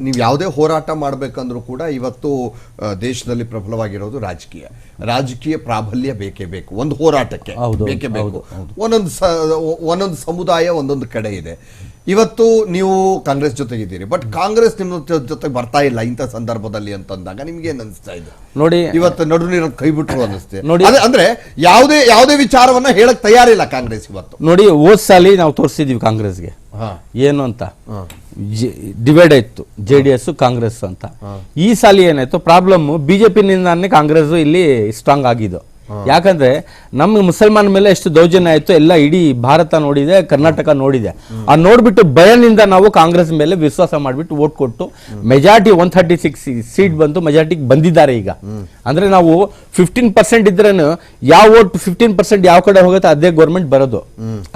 ನೀವು ಯಾವುದೇ ಹೋರಾಟ ಮಾಡಬೇಕಂದ್ರೂ ಕೂಡ ಇವತ್ತು ದೇಶದಲ್ಲಿ ಪ್ರಬಲವಾಗಿರೋದು ರಾಜಕೀಯ. ರಾಜಕೀಯ ಪ್ರಾಬಲ್ಯ ಬೇಕೇ ಬೇಕು. ಒಂದು ಹೋರಾಟಕ್ಕೆ ಬೇಕೇ ಬೇಕು. ಒಂದೊಂದು ಸ ಒಂದೊಂದು ಸಮುದಾಯ ಒಂದೊಂದು ಕಡೆ ಇದೆ. ಇವತ್ತು ನೀವು ಕಾಂಗ್ರೆಸ್ ಜೊತೆಗಿದ್ದೀರಿ ಬಟ್ ಕಾಂಗ್ರೆಸ್ ನಿಮ್ಮ ಜೊತೆ ಜೊತೆಗೆ ಬರ್ತಾ ಇಲ್ಲ ಇಂಥ ಸಂದರ್ಭದಲ್ಲಿ ಅಂತಂದಾಗ ನಿಮ್ಗೆ ಏನ್ ಅನಿಸ್ತಾ ಇದೆ? ನೋಡಿ ಇವತ್ತು ನಡು ನೀರ ಕೈ ಬಿಟ್ಟರು ಅನಿಸ್ತೆ. ನೋಡಿ- ಅದೇ- ಅಂದ್ರೆ ಯಾವುದೇ ಯಾವುದೇ ವಿಚಾರವನ್ನ ಹೇಳಕ್ ತಯಾರಿಲ್ಲ ಕಾಂಗ್ರೆಸ್ ಇವತ್ತು. ನೋಡಿ ಹೋದ್ ಸಾಲಿ ನಾವು ತೋರಿಸಿದೀವಿ ಕಾಂಗ್ರೆಸ್ಗೆ. ಏನು ಅಂತ? ಡಿವೈಡ್ ಆಯ್ತು ಜೆ ಡಿ ಎಸ್ ಕಾಂಗ್ರೆಸ್ ಅಂತ. ಈ ಸಾಲಿ ಏನಾಯ್ತು? ಪ್ರಾಬ್ಲಮ್ ಬಿಜೆಪಿನಿಂದಾನೇ ಕಾಂಗ್ರೆಸ್ ಇಲ್ಲಿ ಸ್ಟ್ರಾಂಗ್ ಆಗಿದ್ದು. ಯಾಕಂದ್ರೆ ನಮ್ಮ ಮುಸಲ್ಮಾನ ಮೇಲೆ ಎಷ್ಟು ದೌರ್ಜನ್ಯ ಆಯ್ತು ಎಲ್ಲ ಇಡೀ ಭಾರತ ನೋಡಿದೆ ಕರ್ನಾಟಕ ನೋಡಿದೆ. ಆ ನೋಡ್ಬಿಟ್ಟು ಭಯನಿಂದ ನಾವು ಕಾಂಗ್ರೆಸ್ ಮೇಲೆ ವಿಶ್ವಾಸ ಮಾಡಿಬಿಟ್ಟು ವೋಟ್ ಕೊಟ್ಟು majority one thirty six seat ಬಂತು ಮೆಜಾರಿಟಿಗೆ ಬಂದಿದ್ದಾರೆ ಈಗ. ಅಂದ್ರೆ ನಾವು ಫಿಫ್ಟೀನ್ ಪರ್ಸೆಂಟ್ ಇದ್ರೇನು ಯಾವ ವೋಟ್ ಫಿಫ್ಟೀನ್ ಪರ್ಸೆಂಟ್ ಯಾವ ಕಡೆ ಹೋಗುತ್ತೆ ಅದೇ ಗೌರ್ಮೆಂಟ್ ಬರೋದು.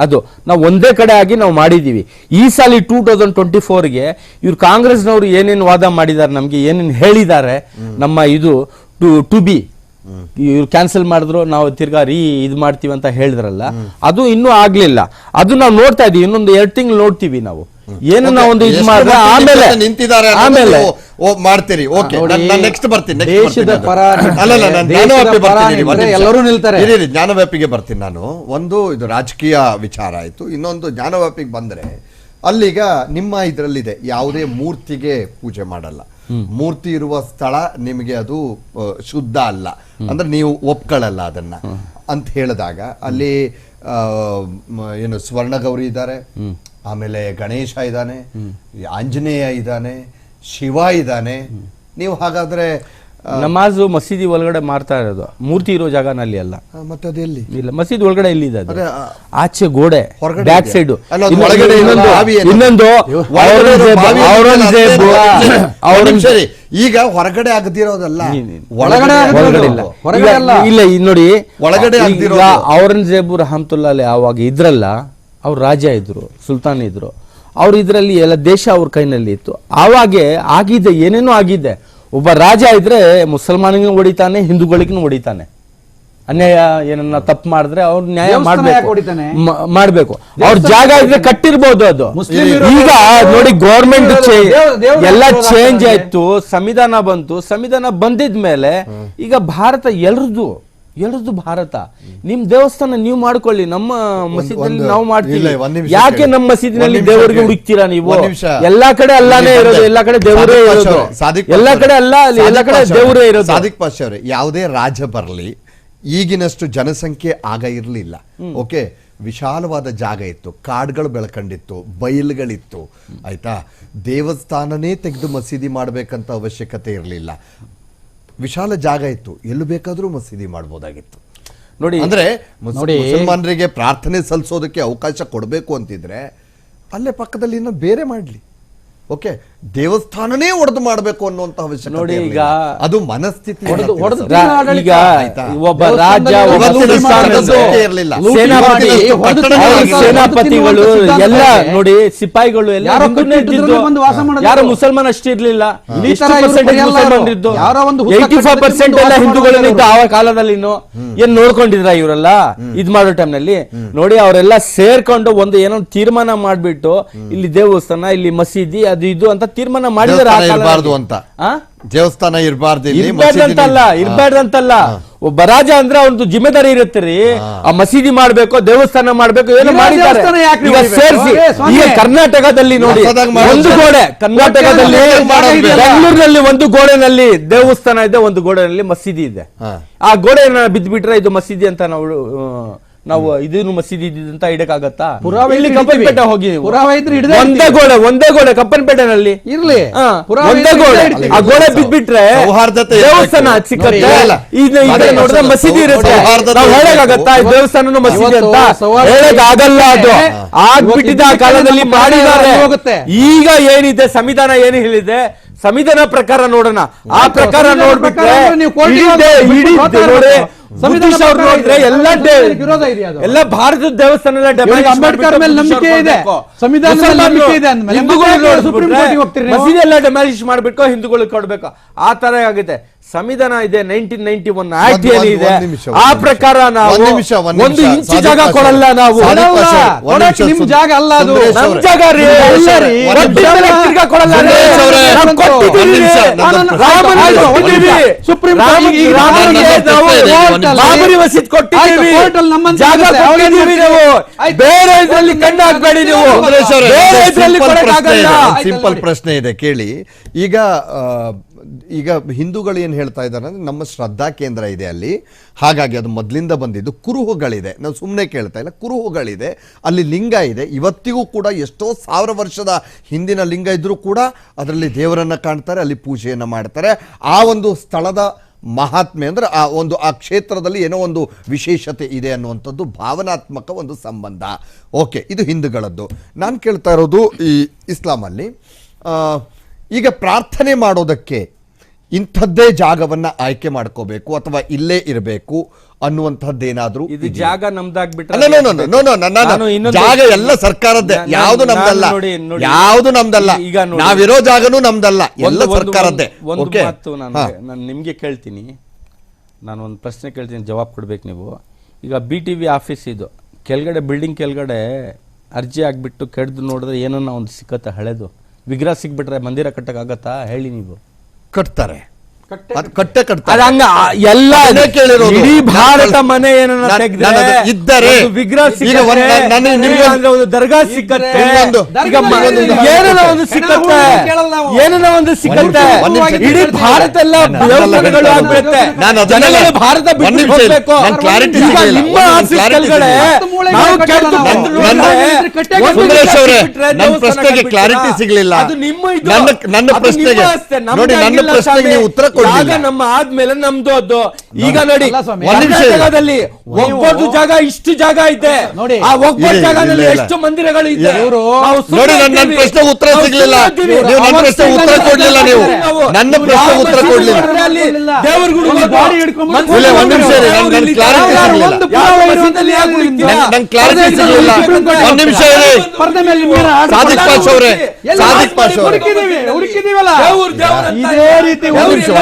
ಅದು ನಾವು ಒಂದೇ ಕಡೆ ಆಗಿ ನಾವು ಮಾಡಿದೀವಿ. ಈ ಸಾಲಿ ಟೂ ತೌಸಂಡ್ ಟ್ವೆಂಟಿ ಫೋರ್ಗೆ ಇವ್ರು ಕಾಂಗ್ರೆಸ್ನವರು ಏನೇನು ವಾದ ಮಾಡಿದ್ದಾರೆ ನಮಗೆ ಏನೇನು ಹೇಳಿದ್ದಾರೆ ನಮ್ಮ ಇದು ಟು ಟು ಬಿ ಇವ್ರು ಕ್ಯಾನ್ಸಲ್ ಮಾಡಿದ್ರು ನಾವು ತಿರ್ಗಾ ರೀ ಇದು ಮಾಡ್ತೀವಿ ಅಂತ ಹೇಳಿದ್ರಲ್ಲ ಅದು ಇನ್ನೂ ಆಗ್ಲಿಲ್ಲ. ಅದು ನಾವು ನೋಡ್ತಾ ಇದೀವಿ ಇನ್ನೊಂದು ಎರಡು ತಿಂಗಳು ನೋಡ್ತೀವಿ ನಾವು. ಏನು ನಾವು ಒಂದು ಇದು ಮಾಡಿದ್ರೆ ಆಮೇಲೆ ನಿಂತಿದ್ದಾರೆ ಆಮೇಲೆ ಮಾಡ್ತೀರಿ. ಓಕೆ ನೆಕ್ಸ್ಟ್ ಬರ್ತೀನಿ ದೇಶದ ಪರ ಅಲ್ಲ. ಎಲ್ಲರೂ ನಿಲ್ತಾರೆ. ಇರಿ, ಜ್ಞಾನವ್ಯಾಪಿಗೆ ಬರ್ತೀನಿ ನಾನು. ಒಂದು ಇದು ರಾಜಕೀಯ ವಿಚಾರ ಆಯ್ತು. ಇನ್ನೊಂದು ಜ್ಞಾನವ್ಯಾಪಿಗೆ ಬಂದ್ರೆ ಅಲ್ಲಿಗ ನಿಮ್ಮ ಇದರಲ್ಲಿದೆ ಯಾವುದೇ ಮೂರ್ತಿಗೆ ಪೂಜೆ ಮಾಡಲ್ಲ. ಮೂರ್ತಿ ಇರುವ ಸ್ಥಳ ನಿಮಗೆ ಅದು ಶುದ್ಧ ಅಲ್ಲ. ಅಂದ್ರೆ ನೀವು ಒಪ್ಕೊಳ್ಳಲ್ಲ ಅದನ್ನ. ಅಂತ ಹೇಳಿದಾಗ ಅಲ್ಲಿ ಏನು ಸ್ವರ್ಣಗೌರಿ ಇದ್ದಾರೆ. ಆಮೇಲೆ ಗಣೇಶ ಇದ್ದಾನೆ, ಆಂಜನೇಯ ಇದ್ದಾನೆ, ಶಿವ ಇದ್ದಾನೆ. ನೀವು ಹಾಗಾದ್ರೆ ನಮಾಜು ಮಸೀದಿ ಒಳಗಡೆ ಮಾಡ್ತಾ ಇರೋದು. ಮೂರ್ತಿ ಇರೋ ಜಾಗನಲ್ಲಿ ಅಲ್ಲ. ಮತ್ತೆ ಇಲ್ಲ ಮಸೀದಿ ಒಳಗಡೆ ಎಲ್ಲಿದೆ ಅದು? ಆಚೆ ಗೋಡೆ ಬ್ಯಾಕ್ ಸೈಡ್? ಇನ್ನೊಂದು. ಈಗ ಹೊರಗಡೆ ಆಗದಿರೋದಲ್ಲ. ಒಳಗಡೆ ಹೊರಗಡೆ ಇಲ್ಲ. ನೋಡಿ ಒಳಗಡೆ ಔರಂಗಜೇಬು ರಹಮತುಲ್ಲಾ ಅಲ್ಲಿ ಅವಾಗ ಇದ್ರಲ್ಲ ಅವ್ರು ರಾಜ ಇದ್ರು ಸುಲ್ತಾನ್ ಇದ್ರು. ಅವ್ರು ಇದ್ರಲ್ಲಿ ಎಲ್ಲ ದೇಶ ಅವ್ರ ಕೈನಲ್ಲಿ ಇತ್ತು. ಆವಾಗೆ ಆಗಿದೆ ಏನೇನೋ ಆಗಿದೆ ಒಬ್ಬ ರಾಜ ಇದ್ರೆ ಮುಸಲ್ಮಾನಿಗೂ ಹೊಡಿತಾನೆ ಹಿಂದೂಗಳಿಗೂ ಹೊಡಿತಾನೆ. ಅನ್ಯಾಯ ಏನನ್ನ ತಪ್ಪು ಮಾಡಿದ್ರೆ ಅವ್ರು ನ್ಯಾಯ ಮಾಡಬೇಕು. ಮಾಡ್ಬೇಕು. ಅವ್ರ ಜಾಗ ಇದ್ರೆ ಕಟ್ಟಿರ್ಬೋದು ಅದು. ಮುಸ್ಲಿಂ ಈಗ ನೋಡಿ ಗೌರ್ಮೆಂಟ್ ಎಲ್ಲ ಚೇಂಜ್ ಆಯ್ತು ಸಂವಿಧಾನ ಬಂತು ಸಂವಿಧಾನ ಬಂದಿದ್ಮೇಲೆ ಈಗ ಭಾರತ ಎಲ್ರದು ಎಲ್ರದು ಭಾರತ. ನಿಮ್ ದೇವಸ್ಥಾನ ನೀವು ಮಾಡ್ಕೊಳ್ಳಿ ನಮ್ಮ ಮಸೀದಿನಲ್ಲಿ ನಾವು ಮಾಡ್ತೀವಿ. ಯಾಕೆ ನಮ್ಮ ಮಸೀದಿನಲ್ಲಿ ದೇವರಿಗೆ. ಹುಡುಕ್ತೀರಾ ನೀವು. ಎಲ್ಲಾ ಕಡೆ ಅಲ್ಲಾನೇ ಇರೋದು. ಎಲ್ಲಾ ಕಡೆ ದೇವರೇ ಇರೋದು. ಎಲ್ಲಾ ಕಡೆ ಅಲ್ಲ ಅಲ್ಲಿ ಎಲ್ಲಾ ಕಡೆ ದೇವರೇ ಇರೋದು. ಸಾದಿಕ್ ಪಾಶ ಅವರೇ ಯಾವುದೇ ರಾಜ ಬರಲಿ ಈಗಿನಷ್ಟು ಜನಸಂಖ್ಯೆ ಆಗ ಇರಲಿಲ್ಲ. ಓಕೆ? ವಿಶಾಲವಾದ ಜಾಗ ಇತ್ತು ಕಾಡುಗಳು ಬೆಳಕಂಡಿತ್ತು ಬಯಲುಗಳಿತ್ತು ಆಯ್ತಾ? ದೇವಸ್ಥಾನನೇ ತೆಗೆದು ಮಸೀದಿ ಮಾಡಬೇಕಂತ ಅವಶ್ಯಕತೆ ಇರಲಿಲ್ಲ. ವಿಶಾಲ ಜಾಗ ಇತ್ತು. ಎಲ್ಲಿ ಬೇಕಾದರೂ ಮಸೀದಿ ಮಾಡ್ಬೋದಾಗಿತ್ತು. ನೋಡಿ ಅಂದ್ರೆ. ಮುಸಲ್ಮಾನರಿಗೆ ಪ್ರಾರ್ಥನೆ ಸಲ್ಲಿಸೋದಕ್ಕೆ ಅವಕಾಶ ಕೊಡಬೇಕು ಅಂತಿದ್ರೆ ಅಲ್ಲೇ ಪಕ್ಕದಲ್ಲಿ ಇನ್ನೂ ಬೇರೆ ಮಾಡ್ಲಿ. ಓಕೆ ದೇವಸ್ಥಾನನೇ ಒಡೆದು ಮಾಡಬೇಕು ಅನ್ನುವಂತ ಅವಶ್ಯಕತೆ ನೋಡಿ ಈಗ ಅದು ಮನಸ್ಥಿತಿ ಈಗ ಒಬ್ಬ ರಾಜ ದೇವಸ್ಥಾನದಲ್ಲಿ ಒಬ್ಬ ಇವತ್ತಿನ ಸುಲ್ತಾನದ್ದು ಸೇನಾಪತಿ ಇವತ್ತಿನ ಅವ್ರ ಪಟ್ಟಣಗಳಲ್ಲಿ ಸೇನಾಪತಿಗಳು ಎಲ್ಲ ನೋಡಿ ಸಿಪಾಯಿಗಳು ಎಲ್ಲ ಯಾರೋ ಮುಸಲ್ಮಾನ್ ಅಷ್ಟೇ ಇರ್ಲಿಲ್ಲ. ಈ ತರ ಇವ್ರು ಬರೆಯಲ್ಲ ಅವರು. ಯಾರೋ ಒಂದು ಹುತ್ತ ಏಯ್ಟಿ ಫೈವ್ ಪರ್ಸೆಂಟ್ ಎಲ್ಲ ಹಿಂದೂಗಳು ಹಿಂದೂಗಳನ್ನಿದ್ದು ಆ ಕಾಲದಲ್ಲಿ ಇನ್ನು ಏನ್ ನೋಡ್ಕೊಂಡಿದ್ರ ಇವರೆಲ್ಲ? ಇದ್ ಮಾಡೋ ಟೈಮ್ನಲ್ಲಿ ನೋಡಿ ಅವರೆಲ್ಲ ಸೇರ್ಕೊಂಡು ಒಂದು ಏನೋ ತೀರ್ಮಾನ ಮಾಡ್ಬಿಟ್ಟು ಇಲ್ಲಿ ದೇವಸ್ಥಾನ ಇಲ್ಲಿ ಮಸೀದಿ ಅದು ಇದು ಅಂತ ತೀರ್ಮಾನ ಮಾಡಿದಾರೆ ಆ ದೇವಸ್ಥಾನ ಇರಬಾರ್ದು. ಅಂತ ಆ? ದೇವಸ್ಥಾನ ಇರಬಾರ್ದು ಇಲ್ಲಿ ಇರ್ಬಾರ್ದಂತಲ್ಲ ಇರ್ಬಾರ್ದಂತಲ್ಲ ಒಬ್ಬ ರಾಜ ಅಂದ್ರೆ ಅವ್ರದ್ದು ಜಿಮ್ಮೆದಾರಿ ಇರುತ್ತೆ ರೀ ಆ ಮಸೀದಿ ಮಾಡ್ಬೇಕು ದೇವಸ್ಥಾನ ಮಾಡ್ಬೇಕು ಏನೋ ಇರೋ ಮಾಡಿದ್ದಾರೆ ದೇವಸ್ಥಾನ ಯಾಕೆ ಈಗ ಹೊಡಿಬೇಕು? ಸೇರಿಸಿ ಏ, ಸ್ವಾಮಿ. ಈಗ ಕರ್ನಾಟಕದಲ್ಲಿ ನೋಡಿ ಹೊಸದಾಗಿ. ಒಂದು ಗೋಡೆ ಕರ್ನಾಟಕದಲ್ಲಿ ಹೊಸದಾಗಿ. ಬೆಂಗಳೂರಿನಲ್ಲಿ ಒಂದು ಗೋಡೆನಲ್ಲಿ ದೇವಸ್ಥಾನ ಇದೆ ಒಂದು ಗೋಡೆನಲ್ಲಿ ಮಸೀದಿ ಇದೆ ಹಾ. ಆ ಗೋಡೆ ಬಿದ್ದ್ಬಿಟ್ರೆ ಇದು ಮಸೀದಿ ಅಂತ ನಾವು ಆ, ನಾವು ಇದನ್ನು ಮಸೀದಿ ಇದ್ದಿದ್ದು ಅಂತ ಇಡಕ್ಕಾಗತ್ತಾ ಪುರಾವೆ ಇಲ್ಲಿ ಹಿಡಿತೀವಿ. ಹೋಗಿ ನೀವು. ಪುರಾವೆ ಇದ್ರೆ ಹಿಡ್ದೇ ಒಂದೇ. ಗೋಡೆ ಒಂದೇ ಗೋಡೆ ಕಪ್ಪನ್ಪೇಟೆನಲ್ಲಿ ಇರ್ಲಿ ಹಾ, ಪುರಾವೆ ಒಂದೇ ಇದ್ರೆ ಗೋಡೆ. ಆ ಗೋಡೆ ಬಿದ್ಬಿಟ್ರೆ ಸೌಹಾರ್ದತೆ ದೇವಸ್ಥಾನ. ಸಿಕ್ಕತ್ತೆ ಇಲ್ಲ. ಈಗ ಈ ಕಡೆ ಅದೇ ನೋಡಿದ್ರೆ ಸೌ- ಮಸೀದಿ ಇರುತ್ತೆ ಸೌಹಾರ್ದತೆ ನಾವು. ಹೇಳಕ್ಕಾಗತ್ತಾ ಈ ದೇವಸ್ಥಾನನು ಮಸೀದಿ ಅಂತ ಇವತ್ತು ಸೌಹಾರ್ದತೆ ಆಗಲ್ಲ ಅದು. ಆಗ್ಬಿಟ್ಟಿದ್ದ ಆ ಇವತ್ತು ಕಾಲದಲ್ಲಿ ನಮ್ಮ ಮಾಡಿದ್ದಾರೆ ಹೋಗುತ್ತೆ. ಈಗ ಏನಿದೆ ಸಂವಿಧಾನ ಏನು ಹೇಳಿದೆ ಸಂವಿಧಾನ ಪ್ರಕಾರ ನೋಡೋಣ. ಆ ಪ್ರಕಾರ ನೋಡ್ಬಿಟ್ರೆ ಎಲ್ಲ ಭಾರತದ ದೇವಸ್ಥಾನ ಅಂಬೇಡ್ಕರ್ ಮೇಲೆ ನಂಬಿಕೆ ಇದೆ. ಸಂವಿಧಾನ ನಂಬಿಕೆ ಇದೆ ಹಿಂದೂಗಳು ಮಸೀದಿ ಎಲ್ಲ ಡೆಮಾಲಿಷ್ ಮಾಡ್ಬಿಟ್ಟು ಹಿಂದೂಗಳಿಗೆ ಕೊಡ್ಬೇಕು. ಆ ತರ ಆಗುತ್ತೆ ಸಂವಿಧಾನ ಇದೆ ನೈನ್ಟೀನ್ ನೈನ್ಟಿ ಒನ್ ಇದೆ? ಆ ಪ್ರಕಾರ ನಾವು ಒಂದು ಇಂಚು ಜಾಗ ಕೊಡಲ್ಲ ನಾವು. ನಿಮ್ ಜಾಗ ಅಲ್ಲ ಅದು. ಜಾಗ ರೀ. ಕೊಡಲ್ಲ ಸುಪ್ರೀಂ ಜಾಗ ಕೊಟ್ಟಿದ್ದೀವಿ ಬೇರೆ ಇದ್ರಲ್ಲಿ ಕಣ್ಣು ನೀವು. ಬೇರೆ ಇದ್ರಲ್ಲಿ ಸಿಂಪಲ್ ಪ್ರಶ್ನೆ ಇದೆ. ಕೇಳಿ. ಈಗ ಈಗ ಹಿಂದೂಗಳು ಏನು ಹೇಳ್ತಾ ಇದ್ದಾರೆ ಅಂದರೆ ನಮ್ಮ ಶ್ರದ್ಧಾ ಕೇಂದ್ರ ಇದೆ ಅಲ್ಲಿ. ಹಾಗಾಗಿ ಅದು ಮೊದಲಿಂದ ಬಂದಿದ್ದು ಕುರುಹುಗಳಿದೆ. ನಾವು ಸುಮ್ಮನೆ ಕೇಳ್ತಾ ಇಲ್ಲ, ಕುರುಹುಗಳಿದೆ. ಅಲ್ಲಿ ಲಿಂಗ ಇದೆ. ಇವತ್ತಿಗೂ ಕೂಡ ಎಷ್ಟೋ ಸಾವಿರ ವರ್ಷದ ಹಿಂದಿನ ಲಿಂಗ ಇದ್ದರೂ ಕೂಡ ಅದರಲ್ಲಿ ದೇವರನ್ನು ಕಾಣ್ತಾರೆ, ಅಲ್ಲಿ ಪೂಜೆಯನ್ನು ಮಾಡ್ತಾರೆ. ಆ ಒಂದು ಸ್ಥಳದ ಮಹಾತ್ಮೆ ಅಂದರೆ ಆ ಒಂದು, ಆ ಕ್ಷೇತ್ರದಲ್ಲಿ ಏನೋ ಒಂದು ವಿಶೇಷತೆ ಇದೆ ಅನ್ನುವಂಥದ್ದು ಭಾವನಾತ್ಮಕ ಒಂದು ಸಂಬಂಧ. ಓಕೆ, ಇದು ಹಿಂದೂಗಳದ್ದು. ನಾನು ಕೇಳ್ತಾ ಇರೋದು ಈ ಇಸ್ಲಾಮಲ್ಲಿ. ಈಗ ಪ್ರಾರ್ಥನೆ ಮಾಡೋದಕ್ಕೆ ಇಂಥದ್ದೇ ಜಾಗವನ್ನ ಆಯ್ಕೆ ಮಾಡ್ಕೋಬೇಕು ಅಥವಾ ಇಲ್ಲೇ ಇರಬೇಕು ಅನ್ನುವಂಥದ್ದೇನಾದ್ರೂ ಇದು ಜಾಗ ನಮ್ದಾಗ್ಬಿಟ್ಟು ಜಾಗ ಎಲ್ಲ ಸರ್ಕಾರದ್ದೇ. ಯಾವ್ದು ನಮ್ದಲ್ಲ. ಯಾವ್ದು ನಮ್ದಲ್ಲ. ಈಗ ನಾವಿರೋ ಜಾಗನೂ ನಮ್ದಲ್ಲ. ಎಲ್ಲ ಸರ್ಕಾರದ್ದೇ. ಒಂದು ಮಾತು ನಾನು ನಿಮ್ಗೆ ಕೇಳ್ತೀನಿ. ನಾನು ಒಂದು ಪ್ರಶ್ನೆ ಕೇಳ್ತೀನಿ ಜವಾಬ್ ಕೊಡ್ಬೇಕು ನೀವು. ಈಗ ಬಿ ಟಿ ವಿ ಆಫೀಸ್ ಇದು. ಕೆಳಗಡೆ ಬಿಲ್ಡಿಂಗ್ ಕೆಳಗಡೆ ಅರ್ಜಿ ಆಗಿಬಿಟ್ಟು ಕೆಡ್ದು ನೋಡಿದ್ರೆ ಏನನ್ನ ಒಂದು ಸಿಕ್ಕತ್ತೆ ಹಳೆದು? ವಿಗ್ರಹ ಸಿಕ್ಬಿಟ್ರೆ ಮಂದಿರ ಕಟ್ಟಕ್ಕಾಗತ್ತಾ? ಹೇಳಿ ನೀವು. ಕಟ್ತಾರೆ. ಕಟ್ಟೆ ಕಟ್ತಾರೆ. ಅದಂಗ ಎಲ್ಲ ಕೇಳಿರೋದು. ಇಡೀ ಭಾರತ ಮನೆ ಏನನ್ನ ಇದ್ದರೆ ವಿಗ್ರಹ ಸಿಗುತ್ತೆ ಒಂದು ದರ್ಗಾ ಸಿಕ್ಕತ್ತೆ. ಏನನ ಒಂದು ಸಿಕ್ಕತ್ತೆ. ಏನನ ಒಂದು ಸಿಕ್ಕತ್ತೆ. ಇಡೀ ಭಾರತ ಎಲ್ಲ ಬೆಳವಣಿಗೆಗಳು ಜನಗಳು ಭಾರತ ಬಿಟ್ಟು ಹೋಗ್ಬೇಕು. ನಿಮ್ಮ ಆಫೀಸ್ ಕೆಳಗಡೆ ನನ್ನ ಪ್ರಶ್ನೆಗೆ ಕ್ಲಾರಿಟಿ ಸಿಗ್ಲಿಲ್ಲ. ಅದು ನಿಮ್ಮ ನನ್ನ ಪ್ರಶ್ನೆಗೆ ನೋಡಿ ನನ್ನ ಪ್ರಶ್ನೆಗೆ ಉತ್ತರ ಆಗ ನಮ್ಮ ಆದ್ಮೇಲೆ ನಮ್ದು ಅದು. ಈಗ ನೋಡಿ ಜಾಗದಲ್ಲಿ ಒಬ್ಬರದು ಜಾಗ ಇಷ್ಟು ಜಾಗ ಇದೆ. ನೋಡಿ. ಆ ಒಬ್ಬರ ಜಾಗದಲ್ಲಿ ಎಷ್ಟು ಮಂದಿರಗಳು ಇದೆ? ನೋಡಿ ನನ್ನ ಪ್ರಶ್ನೆ ಉತ್ತರ ಸಿಗ್ಲಿಲ್ಲ. ನೀವು ನನ್ನ ಪ್ರಶ್ನೆ ಉತ್ತರ ಕೊಡ್ಲಿಲ್ಲ ನೀವು. ನನ್ನ ಪ್ರಶ್ನೆ ಉತ್ತರ ಕೊಡ್ಲಿಲ್ಲ. ದೇವರುಗಳು ಬಾಡಿ ಹಿಡ್ಕೊಂಡು ಒಂದು ನಿಮಿಷ ನನ್ನ ಕ್ಲಾರಿಟಿ ಸಿಗ್ಲಿಲ್ಲ. ನನ್ನ ಕ್ಲಾರಿಟಿ ಸಿಗ್ಲಿಲ್ಲ. ಒಂದು ನಿಮಿಷ ಇರಿ. ಪರದೆ ಮೇಲೆ ಮೇರ ಸಾದಿಕ್ ಪಾಶ್ ಅವರೇ. ಸಾದಿಕ್ ಪಾಶ್ ಅವರೇ. ಇದೇ ರೀತಿ ಒಂದು ನಿಮಿಷ